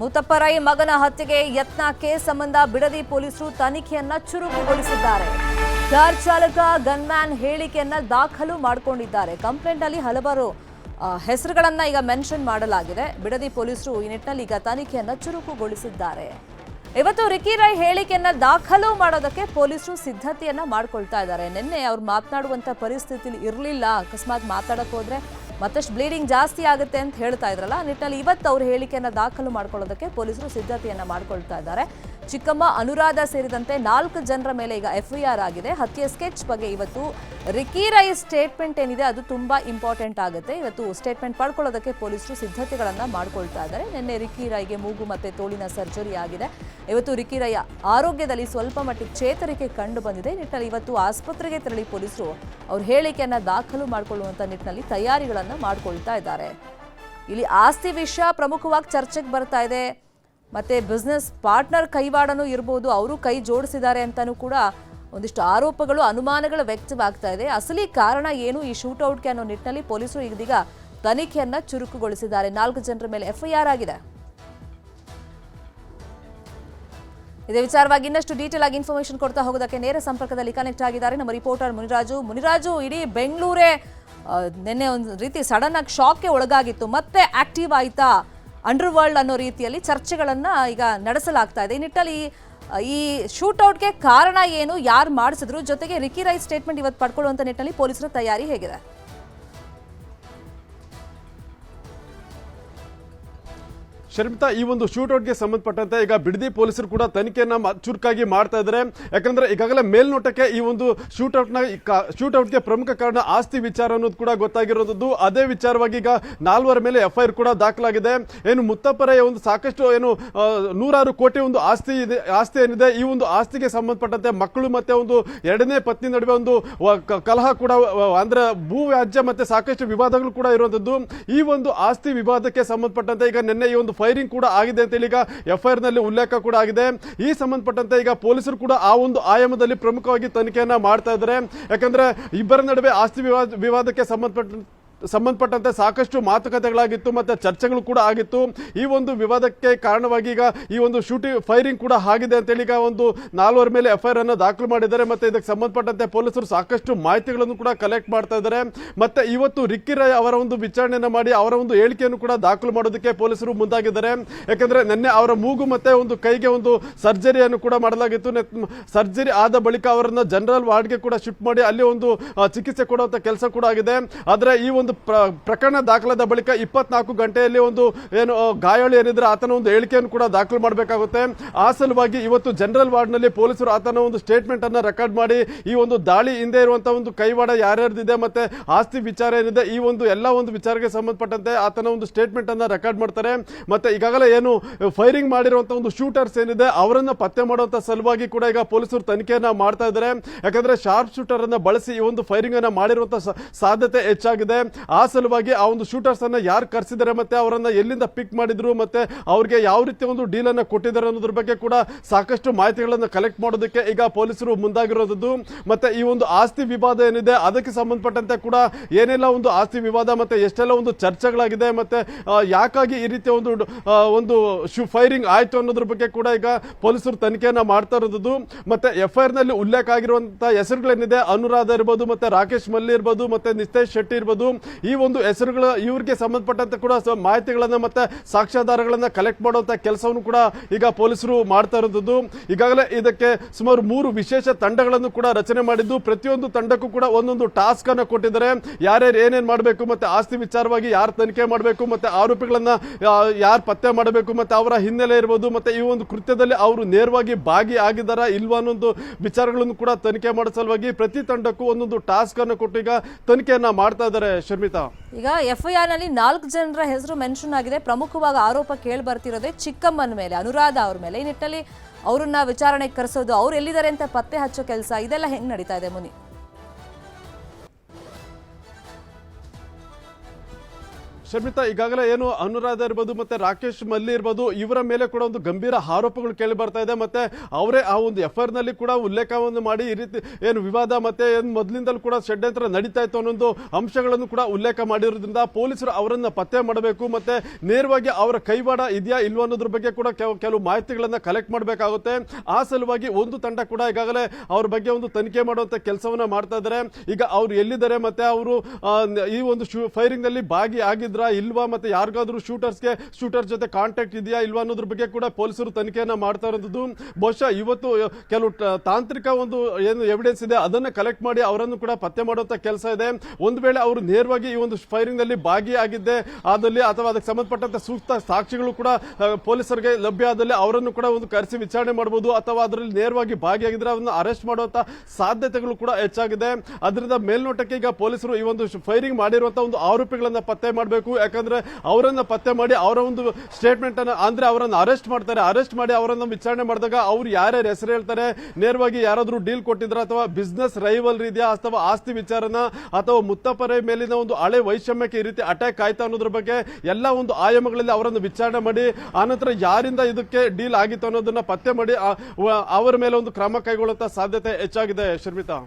ಮುತಪ್ಪರೈ ಮಗನ ಹತ್ಯೆಗೆ ಯತ್ನ ಕೇಸ್ ಸಂಬಂಧ ಬಿಡದಿ ಪೊಲೀಸರು ತನಿಖೆಯನ್ನ ಚುರುಕುಗೊಳಿಸಿದ್ದಾರೆ. ಕಾರ್ ಚಾಲಕ, ಗನ್ಮ್ಯಾನ್ ಹೇಳಿಕೆಯನ್ನ ದಾಖಲು ಮಾಡಿಕೊಂಡಿದ್ದಾರೆ. ಕಂಪ್ಲೇಂಟ್ ಅಲ್ಲಿ ಹಲವಾರು ಹೆಸರುಗಳನ್ನ ಈಗ ಮೆನ್ಷನ್ ಮಾಡಲಾಗಿದೆ. ಬಿಡದಿ ಪೊಲೀಸರು ಈ ನಿಟ್ಟಿನಲ್ಲಿ ಈಗ ತನಿಖೆಯನ್ನ ಚುರುಕುಗೊಳಿಸಿದ್ದಾರೆ. ಇವತ್ತು ರಿಕಿ ರೈ ಹೇಳಿಕೆಯನ್ನ ದಾಖಲು ಮಾಡೋದಕ್ಕೆ ಪೊಲೀಸರು ಸಿದ್ಧತೆಯನ್ನ ಮಾಡ್ಕೊಳ್ತಾ ಇದ್ದಾರೆ. ನಿನ್ನೆ ಅವ್ರು ಮಾತನಾಡುವಂತ ಪರಿಸ್ಥಿತಿಲಿ ಇರಲಿಲ್ಲ. ಅಕಸ್ಮಾತ್ ಮಾತಾಡಕ್ ಹೋದ್ರೆ ಮತ್ತಷ್ಟು ಬ್ಲೀಡಿಂಗ್ ಜಾಸ್ತಿ ಆಗುತ್ತೆ ಅಂತ ಹೇಳ್ತಾ ಇದ್ರಲ್ಲ, ಆ ನಿಟ್ಟಿನಲ್ಲಿ ಇವತ್ತು ಅವ್ರ ಹೇಳಿಕೆಯನ್ನು ದಾಖಲು ಮಾಡ್ಕೊಳ್ಳೋದಕ್ಕೆ ಪೊಲೀಸರು ಸಿದ್ಧತೆಯನ್ನು ಮಾಡ್ಕೊಳ್ತಾ ಇದ್ದಾರೆ. ಚಿಕ್ಕಮ್ಮ ಅನುರಾಧ ಸೇರಿದಂತೆ ನಾಲ್ಕು ಜನರ ಮೇಲೆ ಈಗ ಎಫ್ಐಆರ್ ಆಗಿದೆ. ಹತ್ಯೆ ಸ್ಕೆಚ್ ಬಗ್ಗೆ ಇವತ್ತು ರಿಕಿ ರೈ ಸ್ಟೇಟ್ಮೆಂಟ್ ಏನಿದೆ, ಅದು ತುಂಬಾ ಇಂಪಾರ್ಟೆಂಟ್ ಆಗುತ್ತೆ. ಇವತ್ತು ಸ್ಟೇಟ್ಮೆಂಟ್ ಪಡ್ಕೊಳ್ಳೋದಕ್ಕೆ ಪೊಲೀಸರು ಸಿದ್ಧತೆಗಳನ್ನು ಮಾಡ್ಕೊಳ್ತಾ ಇದ್ದಾರೆ. ನಿನ್ನೆ ರಿಕಿ ರೈಗೆ ಮೂಗು ಮತ್ತೆ ತೋಳಿನ ಸರ್ಜರಿ ಆಗಿದೆ. ಇವತ್ತು ರಿಕಿ ರೈ ಆರೋಗ್ಯದಲ್ಲಿ ಸ್ವಲ್ಪ ಮಟ್ಟಿಗೆ ಚೇತರಿಕೆ ಕಂಡು ಬಂದಿದೆ. ನಿಟ್ಟಿನಲ್ಲಿ ಇವತ್ತು ಆಸ್ಪತ್ರೆಗೆ ತೆರಳಿ ಪೊಲೀಸರು ಅವ್ರ ಹೇಳಿಕೆಯನ್ನ ದಾಖಲು ಮಾಡಿಕೊಳ್ಳುವಂಥ ನಿಟ್ಟಿನಲ್ಲಿ ತಯಾರಿಗಳನ್ನು ಮಾಡ್ಕೊಳ್ತಾ ಇದ್ದಾರೆ. ಇಲ್ಲಿ ಆಸ್ತಿ ವಿಷಯ ಪ್ರಮುಖವಾಗಿ ಚರ್ಚೆಗೆ ಬರ್ತಾ ಇದೆ. ಮತ್ತೆ ಬಿಸ್ನೆಸ್ ಪಾರ್ಟ್ನರ್ ಕೈವಾಡನೂ ಇರ್ಬೋದು, ಅವರು ಕೈ ಜೋಡಿಸಿದ್ದಾರೆ ಅಂತಲೂ ಕೂಡ ಒಂದಿಷ್ಟು ಆರೋಪಗಳು, ಅನುಮಾನಗಳು ವ್ಯಕ್ತವಾಗ್ತಾ ಇದೆ. ಅಸಲಿ ಕಾರಣ ಏನು ಈ ಶೂಟೌಟ್ಗೆ ಅನ್ನೋ ನಿಟ್ಟಿನಲ್ಲಿ ಪೊಲೀಸರು ಇದೀಗ ತನಿಖೆಯನ್ನು ಚುರುಕುಗೊಳಿಸಿದ್ದಾರೆ. ನಾಲ್ಕು ಜನರ ಮೇಲೆ ಎಫ್ಐಆರ್ ಆಗಿದೆ. ಇದೇ ವಿಚಾರವಾಗಿ ಇನ್ನಷ್ಟು ಡೀಟೇಲ್ ಆಗಿ ಇನ್ಫಾರ್ಮೇಶನ್ ಕೊಡ್ತಾ ಹೋಗೋದಕ್ಕೆ ನೇರ ಸಂಪರ್ಕದಲ್ಲಿ ಕನೆಕ್ಟ್ ಆಗಿದ್ದಾರೆ ನಮ್ಮ ರಿಪೋರ್ಟರ್ ಮುನಿರಾಜು. ಮುನಿರಾಜು, ಇಡೀ ಬೆಂಗಳೂರೇ ನಿನ್ನೆ ಒಂದು ರೀತಿ ಸಡನ್ ಆಗಿ ಶಾಕ್ಗೆ ಒಳಗಾಗಿತ್ತು. ಮತ್ತೆ ಆಕ್ಟಿವ್ ಆಯ್ತಾ? ಅಂಡರ್ ವರ್ಲ್ಡ್ ಅನ್ನೋ ರೀತಿಯಲ್ಲಿ ಚರ್ಚೆಗಳನ್ನು ಈಗ ನಡೆಸಲಾಗ್ತಾ ಇದೆ. ಈ ನಿಟ್ಟಲ್ಲಿ ಈ ಶೂಟೌಟ್ಗೆ ಕಾರಣ ಏನು, ಯಾರು ಮಾಡಿಸಿದ್ರು, ಜೊತೆಗೆ ರಿಕಿ ರೈ ಸ್ಟೇಟ್ಮೆಂಟ್ ಇವತ್ತು ಪಡ್ಕೊಳ್ಳುವಂಥ ನಿಟ್ಟಿನಲ್ಲಿ ಪೊಲೀಸರ ತಯಾರಿ ಹೇಗಿದೆ? ಶರ್ಮಿತಾ, ಈ ಒಂದು ಶೂಟೌಟ್ಗೆ ಸಂಬಂಧಪಟ್ಟಂತೆ ಈಗ ಬಿಡದಿ ಪೊಲೀಸರು ಕೂಡ ತನಿಖೆಯನ್ನು ಚುರುಕಾಗಿ ಮಾಡ್ತಾ ಇದ್ದಾರೆ. ಯಾಕಂದ್ರೆ ಈಗಾಗಲೇ ಮೇಲ್ನೋಟಕ್ಕೆ ಈ ಒಂದು ಶೂಟೌಟ್ನ ಶೂಟೌಟ್ಗೆ ಪ್ರಮುಖ ಕಾರಣ ಆಸ್ತಿ ವಿಚಾರ ಅನ್ನೋದು ಕೂಡ ಗೊತ್ತಾಗಿರೋದು ಅದೇ ವಿಚಾರವಾಗಿ ಈಗ ನಾಲ್ವರ ಮೇಲೆ ಎಫ್ಐಆರ್ ಕೂಡ ದಾಖಲಾಗಿದೆ. ಏನು ಮುತ್ತಪ್ಪರೆಯ ಒಂದು ಸಾಕಷ್ಟು ಏನು ನೂರಾರು ಕೋಟಿ ಒಂದು ಆಸ್ತಿ ಇದೆ, ಆಸ್ತಿ ಏನಿದೆ, ಈ ಒಂದು ಆಸ್ತಿಗೆ ಸಂಬಂಧಪಟ್ಟಂತೆ ಮಕ್ಕಳು ಮತ್ತೆ ಒಂದು ಎರಡನೇ ಪತ್ನಿ ನಡುವೆ ಒಂದು ಕಲಹ ಕೂಡ ಅಂದ್ರೆ ಭೂ ವ್ಯಾಜ್ಯ ಮತ್ತೆ ಸಾಕಷ್ಟು ವಿವಾದಗಳು ಕೂಡ ಇರುವಂತದ್ದು. ಈ ಒಂದು ಆಸ್ತಿ ವಿವಾದಕ್ಕೆ ಸಂಬಂಧಪಟ್ಟಂತೆ ಈಗ ನಿನ್ನೆ ಈ ಒಂದು ಫೈರಿಂಗ್ ಕೂಡ ಆಗಿದೆ ಅಂತ ಹೇಳಿ ಈಗ ಎಫ್ಐಆರ್ನಲ್ಲಿ ಉಲ್ಲೇಖ ಕೂಡ ಆಗಿದೆ. ಈ ಸಂಬಂಧಪಟ್ಟಂತೆ ಈಗ ಪೊಲೀಸರು ಕೂಡ ಆ ಒಂದು ಆಯಾಮದಲ್ಲಿ ಪ್ರಮುಖವಾಗಿ ತನಿಖೆಯನ್ನ ಮಾಡ್ತಾ ಇದ್ದಾರೆ. ಯಾಕಂದ್ರೆ ಇಬ್ಬರ ನಡುವೆ ಆಸ್ತಿ ವಿವಾದ ವಿವಾದಕ್ಕೆ ಸಂಬಂಧಪಟ್ಟ ಸಂಬಂಧಪಟ್ಟಂತೆ ಸಾಕಷ್ಟು ಮಾತುಕತೆಗಳಾಗಿತ್ತು ಮತ್ತು ಚರ್ಚೆಗಳು ಕೂಡ ಆಗಿತ್ತು. ಈ ಒಂದು ವಿವಾದಕ್ಕೆ ಕಾರಣವಾಗಿ ಈಗ ಈ ಒಂದು ಶೂಟಿಂಗ್ ಫೈರಿಂಗ್ ಕೂಡ ಆಗಿದೆ ಅಂತೇಳಿ ಈಗ ಒಂದು ನಾಲ್ವರ ಮೇಲೆ ಎಫ್ಐಆರ್ ಅನ್ನು ದಾಖಲು ಮಾಡಿದ್ದಾರೆ. ಮತ್ತು ಇದಕ್ಕೆ ಸಂಬಂಧಪಟ್ಟಂತೆ ಪೊಲೀಸರು ಸಾಕಷ್ಟು ಮಾಹಿತಿಗಳನ್ನು ಕೂಡ ಕಲೆಕ್ಟ್ ಮಾಡ್ತಾ ಇದ್ದಾರೆ. ಮತ್ತು ಇವತ್ತು ರಿಕ್ಕಿ ರಾಯ್ ಅವರ ಒಂದು ವಿಚಾರಣೆಯನ್ನು ಮಾಡಿ ಅವರ ಒಂದು ಹೇಳಿಕೆಯನ್ನು ಕೂಡ ದಾಖಲು ಮಾಡೋದಕ್ಕೆ ಪೊಲೀಸರು ಮುಂದಾಗಿದ್ದಾರೆ. ಯಾಕೆಂದರೆ ನಿನ್ನೆ ಅವರ ಮೂಗು ಮತ್ತೆ ಒಂದು ಕೈಗೆ ಒಂದು ಸರ್ಜರಿಯನ್ನು ಕೂಡ ಮಾಡಲಾಗಿತ್ತು. ಸರ್ಜರಿ ಆದ ಬಳಿಕ ಅವರನ್ನು ಜನರಲ್ ವಾರ್ಡ್ಗೆ ಕೂಡ ಶಿಫ್ಟ್ ಮಾಡಿ ಅಲ್ಲಿ ಒಂದು ಚಿಕಿತ್ಸೆ ಕೊಡುವಂಥ ಕೆಲಸ ಕೂಡ ಆಗಿದೆ. ಆದರೆ ಈ ಒಂದು ಪ್ರ- ಪ್ರಕರಣ ದಾಖಲಾದ ಬಳಿಕ ಇಪ್ಪತ್ನಾಲ್ಕು ಗಂಟೆಯಲ್ಲಿ ಒಂದು ಏನು ಗಾಯಾಳು ಏನಿದ್ರೆ ಆತನ ಒಂದು ಹೇಳಿಕೆಯನ್ನು ಕೂಡ ದಾಖಲು ಮಾಡಬೇಕಾಗುತ್ತೆ. ಆ ಸಲುವಾಗಿ ಇವತ್ತು ಜನರಲ್ ವಾರ್ಡ್ನಲ್ಲಿ ಪೊಲೀಸರು ಆತನ ಒಂದು ಸ್ಟೇಟ್ಮೆಂಟ್ ಅನ್ನ ರೆಕಾರ್ಡ್ ಮಾಡಿ ಈ ಒಂದು ದಾಳಿ ಹಿಂದೆ ಇರುವಂತಹ ಒಂದು ಕೈವಾಡ ಯಾರ್ಯಾರ್ದಿದೆ ಮತ್ತೆ ಆಸ್ತಿ ವಿಚಾರ ಏನಿದೆ, ಈ ಒಂದು ಎಲ್ಲ ಒಂದು ವಿಚಾರಕ್ಕೆ ಸಂಬಂಧಪಟ್ಟಂತೆ ಆತನ ಒಂದು ಸ್ಟೇಟ್ಮೆಂಟ್ ಅನ್ನ ರೆಕಾರ್ಡ್ ಮಾಡ್ತಾರೆ. ಮತ್ತೆ ಈಗಾಗಲೇ ಏನು, ಫೈರಿಂಗ್ ಮಾಡಿರುವಂತಹ ಒಂದು ಶೂಟರ್ಸ್ ಏನಿದೆ, ಅವರನ್ನ ಪತ್ತೆ ಮಾಡುವಂತ ಸಲುವಾಗಿ ಕೂಡ ಈಗ ಪೊಲೀಸರು ತನಿಖೆಯನ್ನ ಮಾಡ್ತಾ ಇದ್ದಾರೆ. ಯಾಕಂದ್ರೆ ಶಾರ್ಪ್ ಶೂಟರ್ ಅನ್ನ ಬಳಸಿ ಈ ಒಂದು ಫೈರಿಂಗ್ ಅನ್ನ ಮಾಡಿರುವಂತ ಸಾಧ್ಯತೆ ಹೆಚ್ಚಾಗಿದೆ. ಆ ಸಲುವಾಗಿ ಆ ಒಂದು ಶೂಟರ್ಸ್ ಅನ್ನ ಯಾರು ಕರೆಸಿದ್ದಾರೆ ಮತ್ತೆ ಅವರನ್ನ ಎಲ್ಲಿಂದ ಪಿಕ್ ಮಾಡಿದ್ರು ಮತ್ತೆ ಅವ್ರಿಗೆ ಯಾವ ರೀತಿ ಒಂದು ಡೀಲ್ ಅನ್ನ ಕೊಟ್ಟಿದ್ದಾರೆ ಅನ್ನೋದ್ರ ಬಗ್ಗೆ ಕೂಡ ಸಾಕಷ್ಟು ಮಾಹಿತಿಗಳನ್ನು ಕಲೆಕ್ಟ್ ಮಾಡೋದಕ್ಕೆ ಈಗ ಪೊಲೀಸರು ಮುಂದಾಗಿರೋದು ಮತ್ತೆ ಈ ಒಂದು ಆಸ್ತಿ ವಿವಾದ ಏನಿದೆ, ಅದಕ್ಕೆ ಸಂಬಂಧಪಟ್ಟಂತೆ ಕೂಡ ಏನೆಲ್ಲ ಒಂದು ಆಸ್ತಿ ವಿವಾದ ಮತ್ತೆ ಎಷ್ಟೆಲ್ಲ ಒಂದು ಚರ್ಚೆಗಳಾಗಿದೆ ಮತ್ತೆ ಯಾಕಾಗಿ ಈ ರೀತಿಯ ಒಂದು ಒಂದು ಶು ಫೈರಿಂಗ್ ಆಯ್ತು ಅನ್ನೋದ್ರ ಬಗ್ಗೆ ಕೂಡ ಈಗ ಪೊಲೀಸರು ತನಿಖೆಯನ್ನು ಮಾಡ್ತಾ ಇರೋದು ಮತ್ತೆ ಎಫ್ಐಆರ್ನಲ್ಲಿ ಉಲ್ಲೇಖ ಆಗಿರುವಂಥ ಹೆಸರುಗಳೇನಿದೆ, ಅನುರಾಧ ಇರ್ಬೋದು, ಮತ್ತೆ ರಾಕೇಶ್ ಮಲ್ಲಿ ಇರ್ಬೋದು, ಮತ್ತೆ ನಿತೇಶ್ ಶೆಟ್ಟಿ ಇರ್ಬೋದು. ಈ ಒಂದು ಹೆಸರುಗಳ ಇವರಿಗೆ ಸಂಬಂಧಪಟ್ಟಂತೆ ಕೂಡ ಮಾಹಿತಿಗಳನ್ನು ಮತ್ತೆ ಸಾಕ್ಷ್ಯಾಧಾರಗಳನ್ನ ಕಲೆಕ್ಟ್ ಮಾಡುವಂತ ಕೆಲಸವನ್ನು ಕೂಡ ಈಗ ಪೊಲೀಸರು ಮಾಡ್ತಾ ಇರೋದು ಈಗಾಗಲೇ ಇದಕ್ಕೆ ಸುಮಾರು ಮೂರು ವಿಶೇಷ ತಂಡಗಳನ್ನು ಕೂಡ ರಚನೆ ಮಾಡಿದ್ದು. ಪ್ರತಿಯೊಂದು ತಂಡಕ್ಕೂ ಕೂಡ ಒಂದೊಂದು ಟಾಸ್ಕ್ ಅನ್ನು ಕೊಟ್ಟಿದ್ದಾರೆ. ಯಾರ್ಯಾರು ಏನೇನು ಮಾಡಬೇಕು ಮತ್ತೆ ಆಸ್ತಿ ವಿಚಾರವಾಗಿ ಯಾರು ತನಿಖೆ ಮಾಡಬೇಕು ಮತ್ತೆ ಆರೋಪಿಗಳನ್ನ ಯಾರು ಪತ್ತೆ ಮಾಡಬೇಕು ಮತ್ತೆ ಅವರ ಹಿನ್ನೆಲೆ ಇರ್ಬೋದು ಮತ್ತೆ ಈ ಒಂದು ಕೃತ್ಯದಲ್ಲಿ ಅವರು ನೇರವಾಗಿ ಭಾಗಿ ಆಗಿದ್ದಾರಾ ಇಲ್ವಾ ಅನ್ನೊಂದು ವಿಚಾರಗಳನ್ನು ಕೂಡ ತನಿಖೆ ಮಾಡೋ ಸಲುವಾಗಿ ಪ್ರತಿ ತಂಡಕ್ಕೂ ಒಂದೊಂದು ಟಾಸ್ಕ್ ಅನ್ನು ಕೊಟ್ಟು ಈಗ ತನಿಖೆಯನ್ನ ಮಾಡ್ತಾ ಇದ್ದಾರೆ ಶರ್ಮಿತಾ ಈಗ ಎಫ್ಐಆರ್ನಲ್ಲಿ ನಾಲ್ಕು ಜನರ ಹೆಸರು ಮೆನ್ಷನ್ ಆಗಿದೆ. ಪ್ರಮುಖವಾಗಿ ಆರೋಪ ಕೇಳಿ ಬರ್ತಿರೋದೇ ಚಿಕ್ಕಮ್ಮನ ಮೇಲೆ, ಅನುರಾಧ ಅವ್ರ ಮೇಲೆ. ಈ ನಿಟ್ಟಲ್ಲಿ ಅವರನ್ನ ವಿಚಾರಣೆಗೆ ಕರೆಸೋದು ಅವ್ರು ಎಲ್ಲಿದ್ದಾರೆ ಅಂತ ಪತ್ತೆ ಹಚ್ಚೋ ಕೆಲಸ ಇದೆಲ್ಲ ಹೆಂಗ್ ನಡೀತಾ ಇದೆ ಮುನಿ? ಶರ್ಮಿತಾ, ಈಗಾಗಲೇ ಏನು ಅನುರಾಧ ಇರ್ಬೋದು ಮತ್ತೆ ರಾಕೇಶ್ ಮಲ್ಲಿ ಇರ್ಬೋದು, ಇವರ ಮೇಲೆ ಕೂಡ ಒಂದು ಗಂಭೀರ ಆರೋಪಗಳು ಕೇಳಿ ಬರ್ತಾ ಇದೆ. ಮತ್ತೆ ಅವರೇ ಆ ಒಂದು ಎಫ್ನಲ್ಲಿ ಕೂಡ ಉಲ್ಲೇಖವನ್ನು ಮಾಡಿ ಈ ರೀತಿ ಏನು ವಿವಾದ ಮತ್ತೆ ಏನು ಮೊದಲಿಂದಲೂ ಕೂಡ ಷಡ್ಯಂತ್ರ ನಡೀತಾ ಇತ್ತು ಅನ್ನೊಂದು ಅಂಶಗಳನ್ನು ಕೂಡ ಉಲ್ಲೇಖ ಮಾಡಿರೋದ್ರಿಂದ ಪೊಲೀಸರು ಅವರನ್ನ ಪತ್ತೆ ಮಾಡಬೇಕು. ಮತ್ತೆ ನೇರವಾಗಿ ಅವರ ಕೈವಾಡ ಇದೆಯಾ ಇಲ್ವಾ ಅನ್ನೋದ್ರ ಬಗ್ಗೆ ಕೂಡ ಕೆಲ- ಕೆಲವು ಮಾಹಿತಿಗಳನ್ನ ಕಲೆಕ್ಟ್ ಮಾಡಬೇಕಾಗುತ್ತೆ. ಆ ಸಲುವಾಗಿ ಒಂದು ತಂಡ ಕೂಡ ಈಗಾಗಲೇ ಅವ್ರ ಬಗ್ಗೆ ಒಂದು ತನಿಖೆ ಮಾಡುವಂತ ಕೆಲಸವನ್ನ ಮಾಡ್ತಾ ಇದ್ದಾರೆ ಈಗ ಅವ್ರು ಎಲ್ಲಿದ್ದಾರೆ? ಮತ್ತೆ ಅವರು ಈ ಒಂದು ಫೈರಿಂಗ್ನಲ್ಲಿ ಭಾಗಿ ಇಲ್ವಾ ಮತ್ತೆ ಯಾರಿಗಾದ್ರೂ ಶೂಟರ್ಸ್ಗೆ ಶೂಟರ್ ಜೊತೆ ಕಾಂಟ್ಯಾಕ್ಟ್ ಇದೆಯಾ ಇಲ್ವಾ ಅನ್ನೋದ್ರ ಬಗ್ಗೆ ಕೂಡ ಪೊಲೀಸರು ತನಿಖೆಯನ್ನ ಮಾಡ್ತಾ ಇರೋದು ಬಹುಶಃ ಇವತ್ತು ಕೆಲವು ತಾಂತ್ರಿಕ ಒಂದು, ಏನು ಎವಿಡೆನ್ಸ್ ಇದೆ, ಅದನ್ನ ಕಲೆಕ್ಟ್ ಮಾಡಿ ಅವರನ್ನು ಕೂಡ ಪತ್ತೆ ಮಾಡುವಂತ ಕೆಲಸ ಇದೆ. ಒಂದು ವೇಳೆ ಅವರು ನೇರವಾಗಿ ಈ ಒಂದು ಫೈರಿಂಗ್ನಲ್ಲಿ ಭಾಗಿಯಾಗಿದ್ದೆ, ಆದಲ್ಲಿ ಅಥವಾ ಅದಕ್ಕೆ ಸಂಬಂಧಪಟ್ಟಂತ ಸೂಕ್ತ ಸಾಕ್ಷಿಗಳು ಕೂಡ ಪೊಲೀಸರಿಗೆ ಲಭ್ಯ ಆದಲ್ಲಿ ಅವರನ್ನು ಕೂಡ ಒಂದು ಕರೆಸಿ ವಿಚಾರಣೆ ಮಾಡಬಹುದು ಅಥವಾ ಅದರಲ್ಲಿ ನೇರವಾಗಿ ಭಾಗಿಯಾಗಿದ್ರೆ ಅವರನ್ನು ಅರೆಸ್ಟ್ ಮಾಡುವಂತ ಸಾಧ್ಯತೆಗಳು ಕೂಡ ಹೆಚ್ಚಾಗಿದೆ. ಅದರಿಂದ ಮೇಲ್ನೋಟಕ್ಕೆ ಈಗ ಪೊಲೀಸರು ಈ ಒಂದು ಫೈರಿಂಗ್ ಮಾಡಿರುವಂತಹ ಒಂದು ಆರೋಪಿಗಳನ್ನ ಪತ್ತೆ ಮಾಡಬೇಕು. ಯಾಕಂದ್ರೆ ಅವರನ್ನ ಪತ್ತೆ ಮಾಡಿ ಅವರ ಒಂದು ಸ್ಟೇಟ್ಮೆಂಟ್ ಅನ್ನ ಅಂದ್ರೆ ಅವರನ್ನ ಅರೆಸ್ಟ್ ಮಾಡ್ತಾರೆ. ಅರೆಸ್ಟ್ ಮಾಡಿ ಅವರನ್ನ ವಿಚಾರಣೆ ಮಾಡಿದಾಗ ಅವ್ರು ಯಾರ್ಯಾರು ಹೆಸರು ಹೇಳ್ತಾರೆ? ನೇರವಾಗಿ ಯಾರಾದ್ರೂ ಡೀಲ್ ಕೊಟ್ಟಿದ್ರ ಅಥವಾ ಬಿಸ್ನೆಸ್ ರೈವಲ್ ಇದೆಯಾ ಅಥವಾ ಆಸ್ತಿ ವಿಚಾರನ ಅಥವಾ ಮುತ್ತಪ್ಪರ ಮೇಲಿನ ಒಂದು ಹಳೆ ವೈಷಮ್ಯಕ್ಕೆ ಈ ರೀತಿ ಅಟ್ಯಾಕ್ ಆಯ್ತಾ ಅನ್ನೋದ್ರ ಬಗ್ಗೆ ಎಲ್ಲ ಒಂದು ಆಯಾಮಗಳಲ್ಲಿ ಅವರನ್ನು ವಿಚಾರಣೆ ಮಾಡಿ ಆನಂತರ ಯಾರಿಂದ ಇದಕ್ಕೆ ಡೀಲ್ ಆಗಿತ್ತು ಅನ್ನೋದನ್ನ ಪತ್ತೆ ಮಾಡಿ ಅವರ ಮೇಲೆ ಒಂದು ಕ್ರಮ ಕೈಗೊಳ್ಳುವಂತ ಸಾಧ್ಯತೆ ಹೆಚ್ಚಾಗಿದೆ ಶರ್ಮಿತಾ.